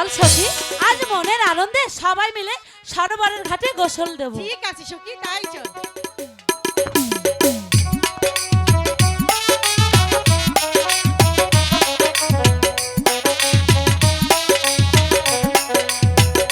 চল সখী, আজ মনের আনন্দে সবাই মিলে সরোবরের ঘাটে গোসল দেবো। ঠিক আছে সখী, তাই চল